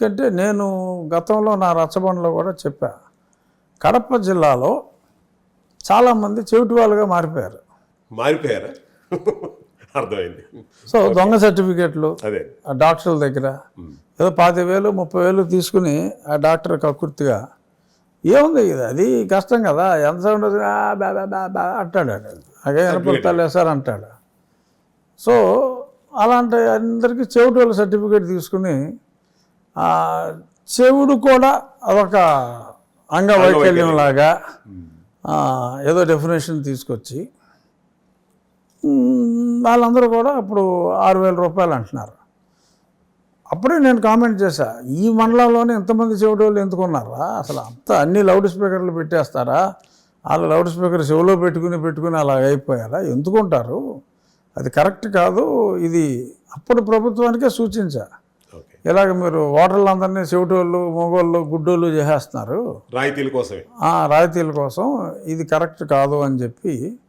ఎందుకంటే నేను గతంలో నా రచ్చబండలో కూడా చెప్పా. కడప జిల్లాలో చాలామంది చెవిటి వాళ్ళుగా మారిపోయారు. మారిపోయారా? అర్థమైంది. సో దొంగ సర్టిఫికేట్లు అదే. ఆ డాక్టర్ల దగ్గర ఏదో పాతి వేలు ముప్పై వేలు తీసుకుని ఆ డాక్టర్ కకుర్తిగా ఏముంది ఇది? అది కష్టం కదా ఎంత సౌండ్ అంటాడు. అదే వినపడతాడు సార్? అంటాడు. సో అలాంటి అందరికీ చెవిటి వాళ్ళ సర్టిఫికేట్ తీసుకుని చెవుడు కూడా అదొక అంగవైకల్యం. లాగా ఏదో డెఫినేషన్ తీసుకొచ్చి వాళ్ళందరూ కూడా ఇప్పుడు ఆరు వేల రూపాయలు అంటున్నారు. అప్పుడే నేను కామెంట్ చేశా ఈ మండలంలోనే ఎంతమంది చెవిటోళ్ళు ఎందుకున్నారా? అసలు అంత అన్ని లౌడ్ స్పీకర్లు పెట్టేస్తారా? వాళ్ళు లౌడ్ స్పీకర్ చెవిలో పెట్టుకుని పెట్టుకుని అలా అయిపోయారా? ఎందుకుంటారు? అది కరెక్ట్ కాదు ఇది అప్పుడు ప్రభుత్వానికే సూచించా. ఇలాగ మీరు ఓటర్లందరినీ చెవిటోళ్ళు మగోళ్ళు గుడ్డోళ్ళు చేసేస్తున్నారు? రాయితీల కోసమే. రాయితీల కోసం ఇది కరెక్ట్ కాదు అని చెప్పి